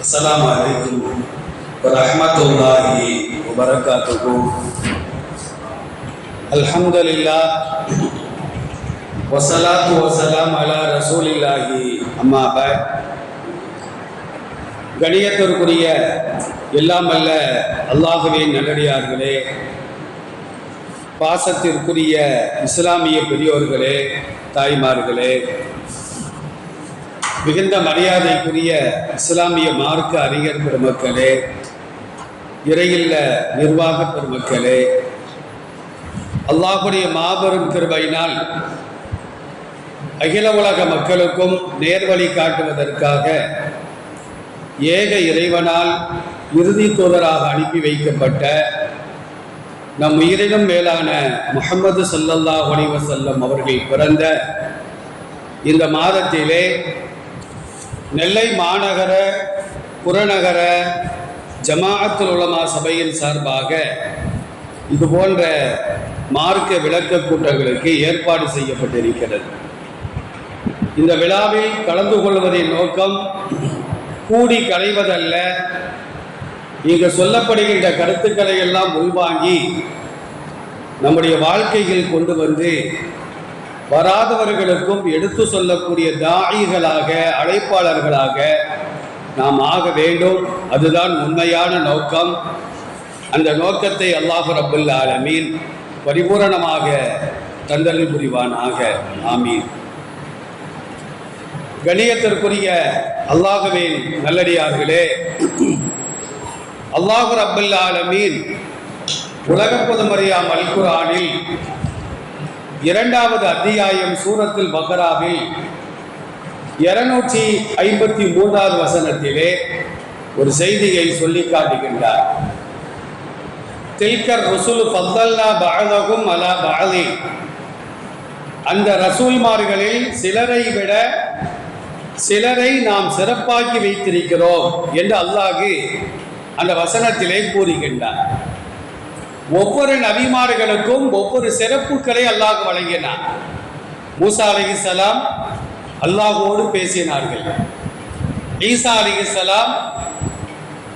السلام عليكم ورحمة الله وبركاته الحمد لله والصلاة والسلام على رسول الله أما بعد கணியத்திற்குரிய எல்லாம் அல்ல அல்லாஹுவின் நல்லடியார்களே பாசத்திற்குரிய இஸ்லாமிய பெரியோர்களே தாய்மார்களே மிகுந்த மரியாதைக்குரிய இஸ்லாமிய மார்க்க அறிஞர் பெருமக்களே இறையில்ல நிர்வாக பெருமக்களே அல்லாஹுடைய மாபெரும் கிருபையினால் அகில உலக மக்களுக்கும் நேர்வழி காட்டுவதற்காக ஏக இறைவனால் இறுதி தூதராக அனுப்பி வைக்கப்பட்ட நம் உயிரினும் மேலான முகமது சல்லல்லாஹ் அலைஹி அவர்கள் பிறந்த இந்த மாதத்திலே நெல்லை மாநகர புறநகர ஜமாஅத்துல் உலமா சபையின் சார்பாக இது போன்ற மார்க்க விளக்க கூட்டங்களுக்கு ஏற்பாடு செய்யப்பட்டிருக்கிறது. இந்த விழாவில் கலந்து கொள்வதின் நோக்கம் கூடி களைவதல்ல. இங்கு சொல்லப்படுகின்ற கருத்துக்களை எல்லாம் உள்வாங்கி நம்முடைய வாழ்க்கையில் கொண்டு வந்து வராதவர்களுக்கும் எடுத்து சொல்லக்கூடிய தாயிகளாக அழைப்பாளர்களாக நாம் ஆக வேண்டும். அதுதான் உண்மையான நோக்கம். அந்த நோக்கத்தை அல்லாஹு ரபுல் ஆலமீன் பரிபூரணமாக தந்தல் புரிவானாக. ஆமீன். கணியத்திற்குரிய அல்லாஹுவின் நல்லடியார்களே அல்லாஹு ரபுல் ஆலமீன் உலக பொதுமறையாம் அல் குரானில் இரண்டாவது அத்தியாயம் சூரத்தில் பக்ராவில் இருநூற்றி ஐம்பத்தி மூன்றாவது வசனத்திலே ஒரு செய்தியை சொல்லி காட்டுகின்றார். தில்கர் ரசூல் ஃபத்தல்லா பகதகும் அலா பகதி அந்த ரசூல்மார்களில் சிலரை விட சிலரை நாம் சிறப்பாக்கி வைத்திருக்கிறோம் என்று அல்லாஹு அந்த வசனத்திலே கூறுகின்றார். ஒவ்வொரு நபிமார்களுக்கும் ஒவ்வொரு சிறப்புகளை அல்லாஹ் வழங்கினார் மூசா அலிஹிசலாம் அல்லாஹோடு பேசினார்கள். ஈசா அலிஹிசலாம்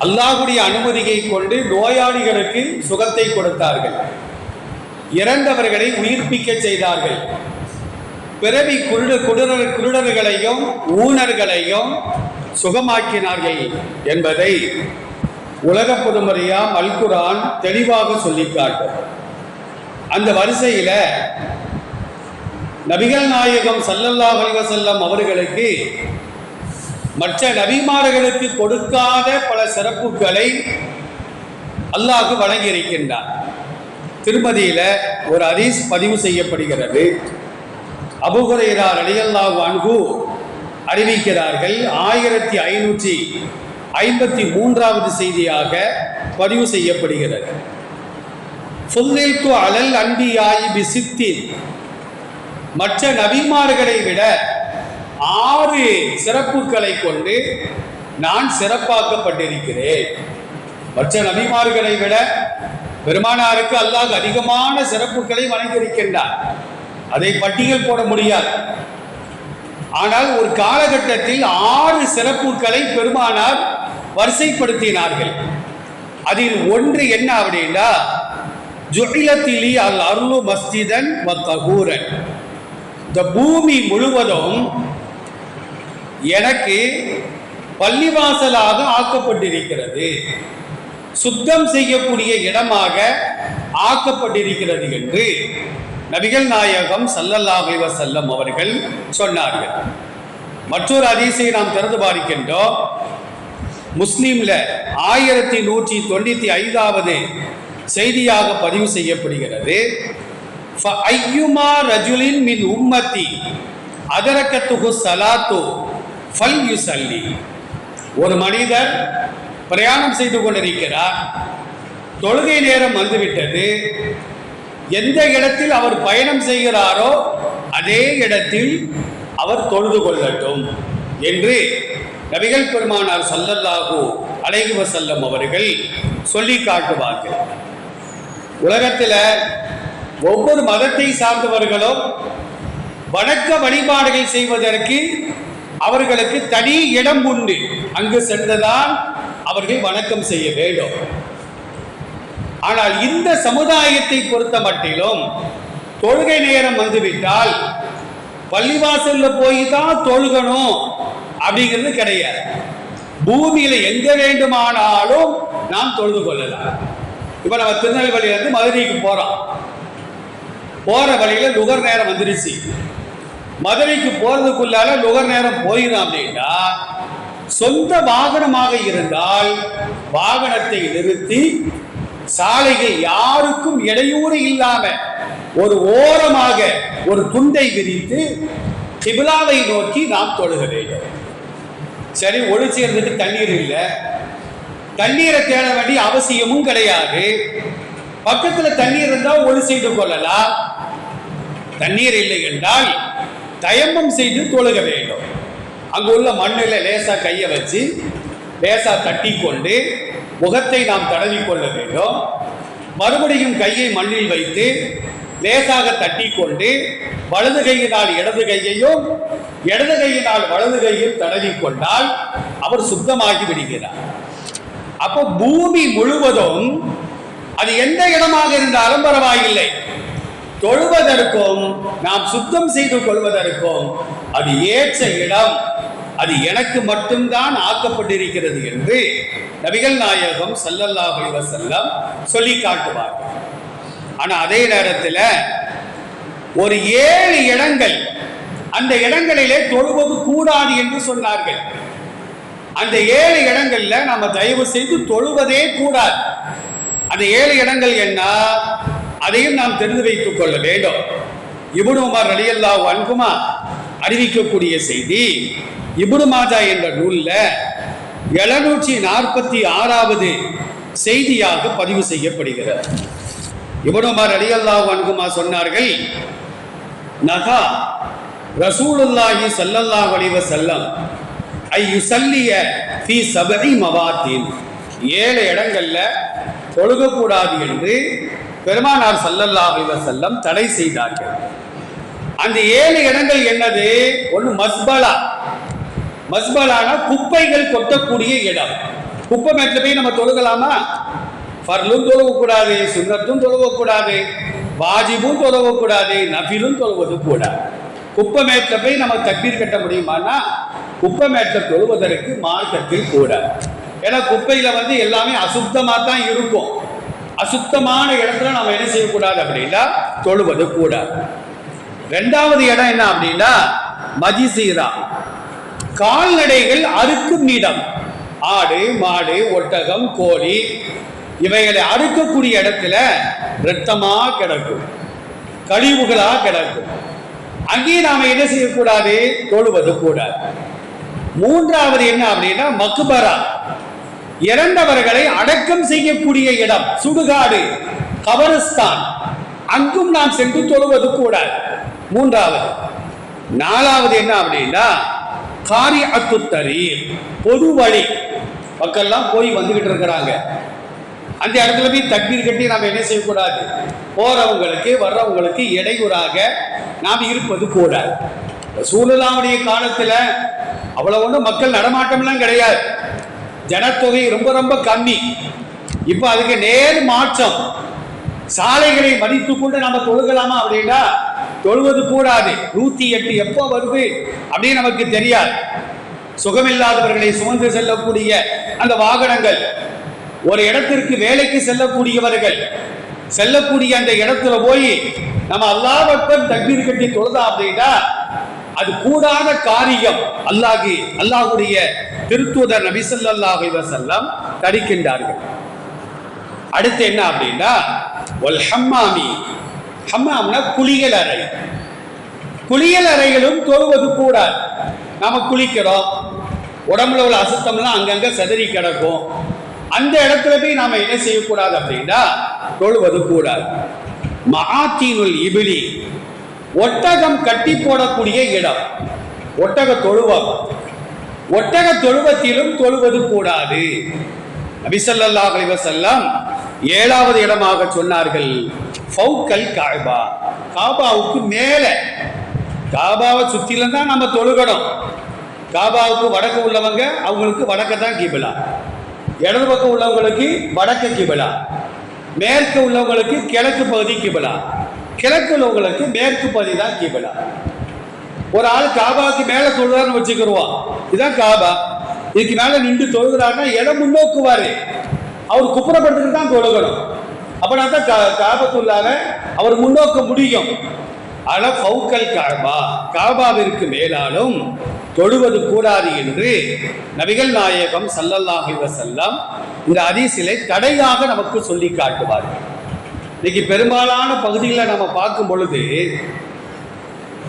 அல்லாஹுடைய அனுமதியை கொண்டு நோயாளிகளுக்கு சுகத்தை கொடுத்தார்கள். இறந்தவர்களை உயிர்ப்பிக்க செய்தார்கள். பிறவி குருடு குருடர் குருடர்களையும் ஊனர்களையும் சுகமாக்கினார்கள் என்பதை உலக பொதுமறையாம் அல்குரான் தெளிவாக சொல்லி காட்டும். அந்த வரிசையில நபிகள் நாயகம் சல்லல்லாஹ் அலிவசல்லம் அவர்களுக்கு மற்ற நபிமார்களுக்கு கொடுக்காத பல சிறப்புகளை அல்லாஹ் வழங்கி இருக்கின்றார் ஒரு ஹதீஸ் பதிவு செய்யப்படுகிறது. அபுகுரைரா அலியல்லாஹு அன்பு அறிவிக்கிறார்கள் ஆயிரத்தி ஐநூற்றி ஐம்பத்தி மூன்றாவது செய்தியாக பதிவு செய்யப்படுகிறது. ஃபுல்லில்கு அலல் அன்பியாயி பிசித்தின் மற்ற நபிமார்களை விட ஆறு சிறப்புகளை கொண்டு நான் சிறப்பாக்கப்பட்டிருக்கிறேன். மற்ற நபிமார்களை விட பெருமானாருக்கு அல்லாஹ் அதிகமான சிறப்புகளை வழங்கியிருக்கின்றார் அதை பட்டியல் போட முடியாது. ஆனால் ஒரு காலகட்டத்தில் ஆறு சிறப்புகளை பெருமானார் வரிசைப்படுத்தினார்கள். அதில் ஒன்று என்ன அப்படின்னா ஜுகிலத்திலி அல் அருளு மஸ்ஜிதன் தகூரன் இந்த பூமி முழுவதும் எனக்கு பள்ளிவாசலாக ஆக்கப்பட்டிருக்கிறது. சுத்தம் செய்யக்கூடிய இடமாக ஆக்கப்பட்டிருக்கிறது என்று நபிகள் நாயகம் சல்லல்லாஹி வசல்லம் அவர்கள் சொன்னார்கள். மற்றொரு அதிசயை நாம் திறந்து பார்க்கின்றோம். முஸ்லீம்ல ஆயிரத்தி நூற்றி தொண்ணூத்தி ஐந்தாவது செய்தியாக பதிவு செய்யப்படுகிறது. ஐயுமா ரஜுலின் மின் உம்மத்தி அதரக்கத்துகு சலாத்து ஃபல் யுசல்லி. ஒரு மனிதர் பிரயாணம் செய்து கொண்டிருக்கிறார். தொழுகை நேரம் வந்துவிட்டது. எந்த இடத்தில் அவர் பயணம் செய்கிறாரோ அதே இடத்தில் அவர் தொழுது கொள்ளட்டும் என்று நபிகள் பெருமானார் சல்லல்லாஹு அலைஹி செல்லும் அவர்கள் சொல்லி காட்டுவார்கள். உலகத்தில் ஒவ்வொரு மதத்தை சார்ந்தவர்களும் வணக்க வழிபாடுகள் செய்வதற்கு அவர்களுக்கு தனி இடம் உண்டு. அங்கு சென்றுதான் அவர்கள் வணக்கம் செய்ய வேண்டும். ஆனால் இந்த சமுதாயத்தை பொறுத்த மட்டிலும் தொழுகை நேரம் வந்துவிட்டால் பள்ளிவாசல்ல போய் தான் தொழுகணும். அப்படிங்கிறது கிடையாது. பூமியில எங்க வேண்டுமானாலும் நாம் தொழுது கொள்ளலாம். இப்ப நம்ம திருநெல்வேலியில இருந்து மதுரைக்கு போறோம். போற வழியில நுகர் நேரம் வந்துருச்சு. மதுரைக்கு போறதுக்குள்ளால நுகர் நேரம் போயிடும் அப்படின்னா சொந்த வாகனமாக இருந்தால் வாகனத்தை நிறுத்தி சாலையில் யாருக்கும் இடையூறு இல்லாம ஒரு ஓரமாக ஒரு துண்டை விரித்து கிபிலாவை நோக்கி நாம் தொழுக வேண்டும். சரி ஒளி சேர்ந்துட்டு தண்ணீர் இல்லை. தண்ணீரை தேட வேண்டிய அவசியமும் கிடையாது. பக்கத்தில் தண்ணீர் இருந்தால் ஒளி செய்து கொள்ளலாம். தண்ணீர் இல்லை என்றால் தயம்பம் செய்து தொழுக வேண்டும். அங்கு உள்ள மண்ணில் லேசாக கையை வச்சு லேசாக தட்டி கொண்டு முகத்தை நாம் தடவி கொள்ள வேண்டும். மறுபடியும் கையை மண்ணில் வைத்து லேசாக தட்டி கொண்டு வலது கையினால் இடது கையையும் இடது கையினால் வலது கையில் தடவி கொண்டால் அவர் சுத்தமாகி விடுகிறார். அப்போ பூமி முழுவதும் அது எந்த இடமாக இருந்தாலும் பரவாயில்லை. தொழுவதற்கும் நாம் சுத்தம் செய்து கொள்வதற்கும் அது ஏற்ற இடம். அது எனக்கு மட்டும்தான் ஆக்கப்பட்டிருக்கிறது என்று நபிகள் நாயகம் ஸல்லல்லாஹு அலைஹி சொல்லி காட்டுவார் ஆனால் அதே நேரத்தில் ஒரு ஏழு இடங்கள் அந்த இடங்களிலே தொழுவது கூடாது என்று சொன்னார்கள். அந்த ஏழு இடங்கள்ல நாம தயவு செய்து தொழுவதே கூடாது. அந்த ஏழு இடங்கள் என்ன? அதையும் நாம் தெரிந்து வைத்துக் கொள்ள வேண்டும். இப்னு உமர் வன்குமா அறிவிக்கக்கூடிய செய்தி இபுனு மாஜா என்ற நூல்ல எழுநூற்றி நாற்பத்தி ஆறாவது செய்தியாக பதிவு செய்யப்படுகிறது. இப்னு உமர் வன்குமா சொன்னார்கள் நகா ரசூலுல்லாஹி ஸல்லல்லாஹு அலைஹி வஸல்லம் ஐ யுசல்லிய ஃபி சபஇ மவாத்தின் ஏழு இடங்கள்ல தொழுகக்கூடாது என்று பெருமானார் சல்லல்லா அலைஹி செல்லம் தடை செய்தார்கள். அந்த ஏழு இடங்கள் என்னது? ஒன்று மஸ்பலா. மஸ்பலான குப்பைகள் கொட்டக்கூடிய இடம். குப்பை மேட்டில் போய் நம்ம தொழுகலாமா? ஃபர்லும் தொழுவக்கூடாது சுன்னத்தும் தொழுவக்கூடாது வாஜிபும் தொழுவக்கூடாது நஃபிலும் தொழுவது கூடாது. குப்பமேட்டில் போய் நம்ம தக்பீர் கட்ட முடியுமானா குப்பமேட்டில் தொழுவதற்கு மார்க்கத்தில் கூட. ஏன்னா குப்பையில் வந்து எல்லாமே அசுத்தமாக தான் இருக்கும். அசுத்தமான இடத்துல நம்ம என்ன செய்யக்கூடாது அப்படின்னா தொழுவது கூட. ரெண்டாவது இடம் என்ன அப்படின்னா மதிசீரா கால்நடைகள் அறுக்கும் இடம் ஆடு மாடு ஒட்டகம் கோழி இவைகளை அறுக்கக்கூடிய இடத்துல இரத்தமாக கிடக்கும். கழிவுகளாக கிடக்கும். அங்கேயும் நாம என்ன செய்யக்கூடாது? தொழுவது கூடாது. மூன்றாவது என்ன அப்படின்னா மக்பரா. இறந்தவர்களை அடக்கம் செய்யக்கூடிய இடம் சுடுகாடு கபரஸ்தான். அங்கும் நாம் சென்று தொழுவது கூடாது. மூன்றாவது. நாலாவது என்ன அப்படின்னா காரி அத்துத்தறி பொது வழி. மக்கள்லாம் போய் வந்துகிட்டு இருக்கிறாங்க. அந்த இடத்துல போய் தக்பீர் கட்டி நாம் என்ன செய்யக்கூடாது? போறவங்களுக்கு வர்றவங்களுக்கு இடையூறாக நாம் இருப்பது கூடாது சூழலாவுடைய காலத்தில் அவ்வளோ ஒன்றும் மக்கள் நடமாட்டம்லாம் கிடையாது. ஜனத்தொகை ரொம்ப ரொம்ப கம்மி. இப்போ அதுக்கு நேர் மாற்றம். சாலைகளை மதித்து கொண்டு நம்ம தொழுகலாமா அப்படின்னா தொழுவது கூடாது. நூற்றி எட்டு எப்போ வருது அப்படின்னு நமக்கு தெரியாது. சுகமில்லாதவர்களை சுமந்து செல்லக்கூடிய அந்த வாகனங்கள். ஒரு இடத்திற்கு வேலைக்கு செல்லக்கூடியவர்கள் செல்லக்கூடிய அந்த இடத்துல போய் நம்ம அல்லாஹ்வக்பர் தக்பீர் கட்டி தொழுதா அப்படின்னா அது கூடாத காரியம் அல்லாஹி அல்லாஹ்வுடைய திருத்தூதர் நபிசல்லாஹி வசல்லம் தடுக்கின்றார்கள் அடுத்து என்ன அப்படின்னா ஒல் ஹம்மாமி. ஹம்மாம்னா குளியல் அறை. குளியல் அறைகளும் தொழுவது கூடாது. நாம குளிக்கிறோம் உடம்புல உள்ள அசுத்தம்லாம் அங்கங்க செதறி கிடக்கும். அந்த இடத்துல போய் நாம என்ன செய்யக்கூடாது அப்படின்னா தொழுவது கூடாது. மகாத்தீனுல் இபிலி ஒட்டகம் கட்டி போடக்கூடிய இடம். ஒட்டக தொழுவம். ஒட்டக தொழுவத்திலும் தொழுவது கூடாது. அபிசல்லா அலிவசல்லாம் ஏழாவது இடமாக சொன்னார்கள் ஃபவுக்கல் காபா. காபாவுக்கு மேலே. காபாவை சுற்றிலும் தான் நம்ம தொழுகணும். காபாவுக்கு வடக்கு உள்ளவங்க அவங்களுக்கு வடக்க தான் கிபிலா. இடது பக்கம் உள்ளவங்களுக்கு வடக்கு கிபிலா மேற்கு உள்ளவங்களுக்கு கிழக்கு பகுதி கிபிலா கிழக்கு உள்ளவங்களுக்கு மேற்கு பகுதி தான் கிபிலா. ஒரு ஆள் காபாவுக்கு மேலே தொழுதான்னு வச்சுக்கிடுவான் இதுதான் காபா. இதுக்கு மேலே நின்று தொழுகிறாருன்னா இடம் முன்னோக்குவாரு. அவர் குப்புறப்படுத்துட்டு தான் தொழுகணும். அப்படின்னா தான் கா காபத்துள்ளார அவர் முன்னோக்க முடியும். ஆனால் ஃபவுக்கல் காபா. காபாவிற்கு மேலாலும் தொழுவது கூடாது என்று நபிகள் நாயகம் சல்லல்லாஹி அலைஹி இந்த அதிசிலை தடையாக நமக்கு சொல்லி காட்டுவார்கள் இன்னைக்கு பெரும்பாலான பகுதிகளை நம்ம பார்க்கும் பொழுது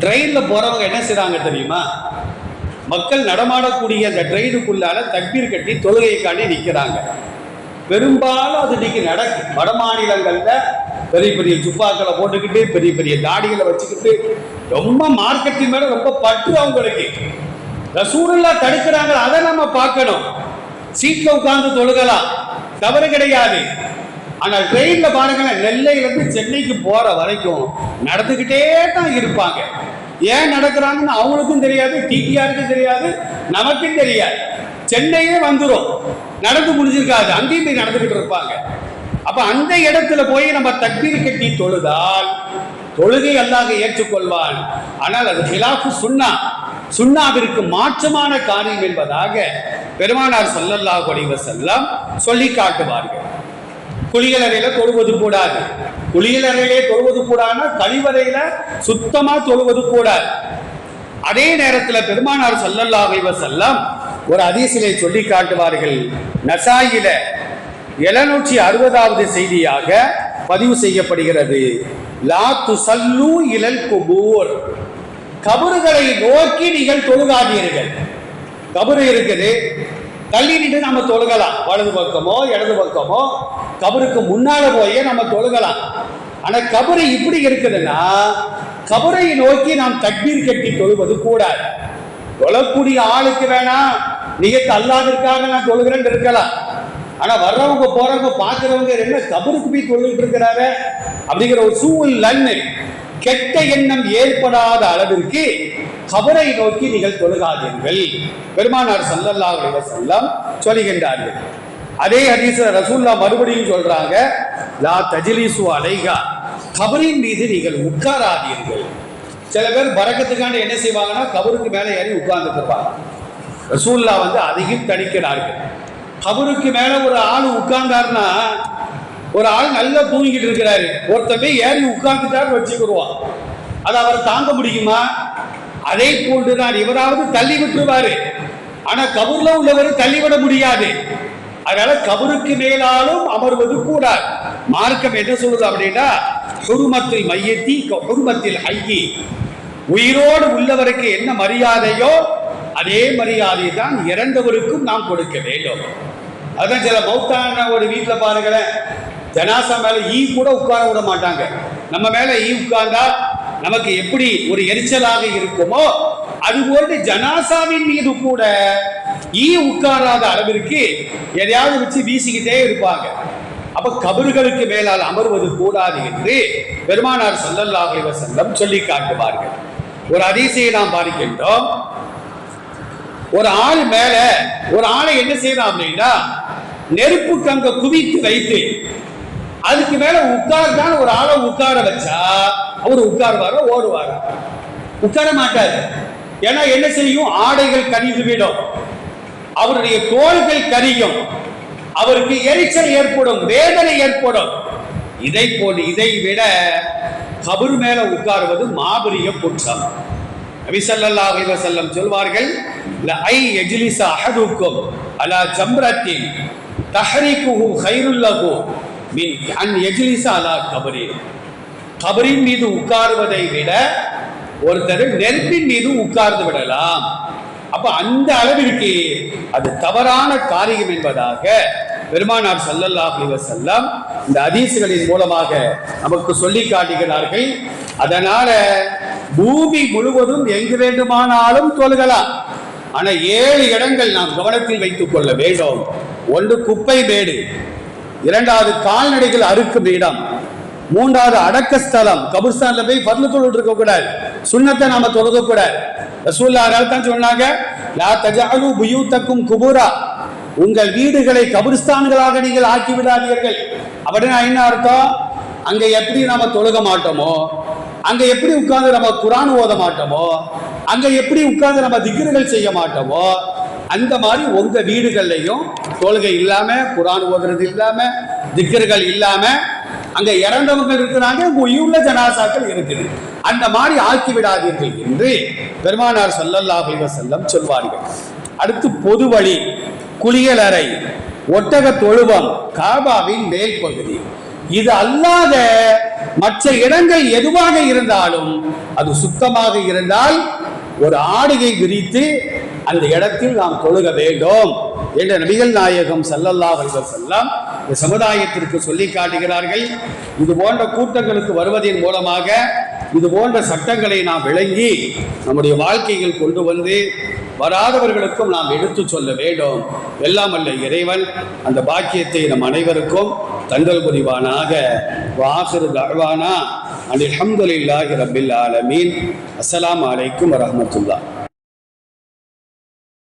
ட்ரெயினில் போகிறவங்க என்ன செய்கிறாங்க தெரியுமா? மக்கள் நடமாடக்கூடிய அந்த ட்ரெயினுக்குள்ளால தக்பீர் கட்டி தொழுகைக்காண்டி நிற்கிறாங்க பெரும்பாலும் அது இன்னைக்கு நடக்கும் வட மாநிலங்களில் பெரிய பெரிய ஜுப்பாக்களை போட்டுக்கிட்டு பெரிய பெரிய தாடிகளை வச்சுக்கிட்டு ரொம்ப மார்க்கெட்டின் மேலே ரொம்ப பற்று அவங்களுக்கு. ரசூலுல்லா தடுக்கிறாங்க. அதை நம்ம பார்க்கணும். சீட்ல உட்கார்ந்து தொழுகலாம். தவறு கிடையாது. ஆனால் ட்ரெயின்ல பாருங்களேன் நெல்லையிலிருந்து சென்னைக்கு போற வரைக்கும் நடந்துக்கிட்டே தான் இருப்பாங்க. ஏன் நடக்கிறாங்கன்னு அவங்களுக்கும் தெரியாது டிடிஆருக்கும் தெரியாது நமக்கும் தெரியாது. சென்னையே வந்துடும் நடந்து முடிஞ்சிருக்காது. அங்கேயும் போய் நடந்துக்கிட்டு இருப்பாங்க. அப்ப அந்த இடத்துல போய் நம்ம தக்பீர் கட்டி தொழுதால் தொழுகை அல்லாத ஏற்றுக்கொள்வான். ஆனால் அது ஹிலாஃபு சுன்னா. சுண்ணாவிற்கு மாற்றமான காரியம் என்பதாக பெருமானார் சொல்லல்லா அலைஹி வஸல்லம் சொல்லி காட்டுவார்கள். குளியலறையில தொழுவது கூடாது. குளியலறையிலே தொழுவது கூடாதுன்னா கழிவறையில சுத்தமா தொழுவது கூடாது. அதே நேரத்தில் பெருமானார் சொல்லல்லா அலைஹி செல்லம் ஒரு அதிசலை சொல்லி காட்டுவார்கள். நசாயில எழுநூற்றி அறுபதாவது செய்தியாக பதிவு செய்யப்படுகிறது. லா துசல்லு இலல் குபூர். கபறுகளை நோக்கி நீங்கள் தொழுகாதீர்கள். கபரு இருக்குது. தள்ளி நின்று நம்ம தொழுகலாம். வலது பக்கமோ இடது பக்கமோ கபருக்கு முன்னால போய் நம்ம தொழுகலாம். ஆனா கபரு இப்படி இருக்குதுன்னா கபரை நோக்கி நாம் தண்ணீர் கட்டி தொழுவது கூடாது. தொழக்கூடிய ஆளுக்கு வேணா நிகழ்த்து அல்லாதற்காக நான் தொழுகிறேன்னு இருக்கலாம். ஆனா வர்றவங்க போறவங்க பாக்குறவங்க என்ன கபருக்கு போய் தொழுகிட்டு இருக்கிறாரு அப்படிங்கிற ஒரு சூழல் கெட்ட எண்ணம் ஏற்படாத அளவிற்கு கபரை நோக்கி நீங்கள் தொழுகாதீர்கள். பெருமானார் ஸல்லல்லாஹு செல்லம் சொல்கின்றார்கள். அதே ஹதீஸ்ல ரசூல்லா மறுபடியும் சொல்றாங்க லா தஜ்லிசு அலைகா கபரின் மீது நீங்கள் உட்காராதீர்கள். சில பேர் பறக்கத்துக்காண்டி என்ன செய்வாங்கன்னா கபருக்கு மேலே ஏறி உட்கார்ந்து இருப்பாங்க ரசூல்லா வந்து அதையும் தணிக்கிறார்கள். கபருக்கு மேலே ஒரு ஆள் உட்கார்ந்தாருன்னா ஒரு ஆள் நல்லா தூங்கிட்டு இருக்கிறாரு. ஒருத்தன் போய் ஏறி உட்கார்ந்துட்டாரு வச்சுக்கிடுவான். அது அவர் தாங்க முடியுமா? அதே போன்றுதான். இவராவது தள்ளி விட்டுருவாரு. ஆனா கபூர்ல உள்ளவர் தள்ளிவிட முடியாது. அதனால கபருக்கு மேலாலும் அமர்வது கூடாது. மார்க்கம் என்ன சொல்லுது அப்படின்னா குடும்பத்தில் மையத்தி குடும்பத்தில் ஐயி உயிரோடு உள்ளவருக்கு என்ன மரியாதையோ அதே மரியாதை தான் இறந்தவருக்கும் நாம் கொடுக்க வேண்டும். அதான் சில மௌத்தான ஒரு வீட்டில் பாருங்களேன். ஜனாசா மேல ஈ கூட உட்கார விட மாட்டாங்க. நம்ம மேல ஈ உட்கார்ந்தா நமக்கு எப்படி ஒரு எரிச்சலாக இருக்குமோ அதுபோன்று ஜனாசாவின் மீது கூட ஈ உட்காராத அளவிற்கு எதையாவது வச்சு வீசிக்கிட்டே இருப்பாங்க. அப்ப கபர்களுக்கு மேலால் அமர்வது கூடாது என்று பெருமானார் ஸல்லல்லாஹு அலைஹி சொல்லி காட்டுவார்கள். ஒரு அதிசயை நாம் பார்க்கின்றோம். ஒரு ஆள் மேல ஒரு ஆளை என்ன செய்யலாம் அப்படின்னா நெருப்பு கங்க குவித்து வைத்து அதுக்கு மேல உட்கார்தான் ஒரு ஆளை உட்கார வச்சா அவர் உட்காருவாரோ ஓடுவாரா? உட்கார மாட்டார். ஏன்னா என்ன செய்யும்? ஆடைகள் கனிந்து விடும். அவருடைய தோள்கள் கரியும். அவருக்கு எரிச்சல் ஏற்படும் வேதனை ஏற்படும். இதை போல் இதை விட கபர் மேல உட்காருவது மாபெரிய குற்றம். நபி ஸல்லல்லாஹு சொல்வார்கள் ஐ எஜிலிசா அஹதுக்கும் அலா ஜம்ரத்தின் தஹரிக்குஹு ஹைருல்லகு அன் யஜ்லிஸ அலா கபரி. கபரின் மீது உட்காருவதை விட ஒருத்தர் நெருப்பின் மீது உட்கார்ந்து விடலாம். அப்ப அந்த அளவிற்கு அது தவறான காரியம் என்பதாக பெருமானார் சல்லல்லா அலைஹி செல்லம் இந்த அதிசுகளின் மூலமாக நமக்கு சொல்லி காட்டுகிறார்கள். அதனால பூமி முழுவதும் எங்கு வேண்டுமானாலும் தொழுகலாம். ஆனா ஏழு இடங்கள் நாம் கவனத்தில் வைத்துக் கொள்ள வேண்டும். ஒன்று குப்பை மேடு இரண்டாவது கால்நடைகள் அறுக்கும் இடம். மூன்றாவது அடக்க ஸ்தலம். கபுர்ஸ்தான்ல போய் பர்ல தொழுது இருக்க கூடாது சுண்ணத்தை நாம தொழுக கூடாது ரசூல்லா தான் சொன்னாங்க லா தஜஅலு புயூத்தக்கும் குபூரா. உங்கள் வீடுகளை கபுர்ஸ்தான்களாக நீங்கள் ஆக்கி விடாதீர்கள் அப்படின்னா என்ன அர்த்தம்? அங்க எப்படி நாம தொழுக மாட்டோமோ அங்க எப்படி உட்கார்ந்து நம்ம குரான் ஓத மாட்டோமோ அங்க எப்படி உட்கார்ந்து நம்ம திகிர்கள் செய்ய மாட்டோமோ அந்த மாதிரி உங்க வீடுகள்லையும் தொழுகை இல்லாம குரான் ஓதுறது இல்லாம திக்கர்கள் இல்லாம அங்க இறந்தவங்க இருக்கிறாங்க உங்க உயிருள்ள ஜனாசாக்கள் இருக்குது. அந்த மாதிரி ஆக்கி விடாதீர்கள் என்று பெருமானார் ஸல்லல்லாஹு செல்லம் சொல்வார்கள். அடுத்து பொது வழி குளியலறை ஒட்டக தொழுவம் காபாவின் மேல் பகுதி. இது அல்லாத மற்ற இடங்கள் எதுவாக இருந்தாலும் அது சுத்தமாக இருந்தால் ஒரு ஆடுகை விரித்து அந்த இடத்தில் நாம் தொழுக வேண்டும் என்ற நபிகள் நாயகம் செல்லல்லா அலைஹி செல்லாம் இந்த சமுதாயத்திற்கு சொல்லி காட்டுகிறார்கள். இது போன்ற கூட்டங்களுக்கு வருவதன் மூலமாக இது போன்ற சட்டங்களை நாம் விளங்கி நம்முடைய வாழ்க்கையில் கொண்டு வந்து வராதவர்களுக்கும் நாம் எடுத்து சொல்ல வேண்டும். எல்லாம் அல்ல இறைவன் அந்த பாக்கியத்தை நம் அனைவருக்கும் தந்தல் புரிவானாக. வாஹிரு தழ்வானா அனில் அல்ஹம்துலில்லாஹி ரபில் ஆலமீன். அஸ்லாம் அலைக்கும் வரமத்துல்லா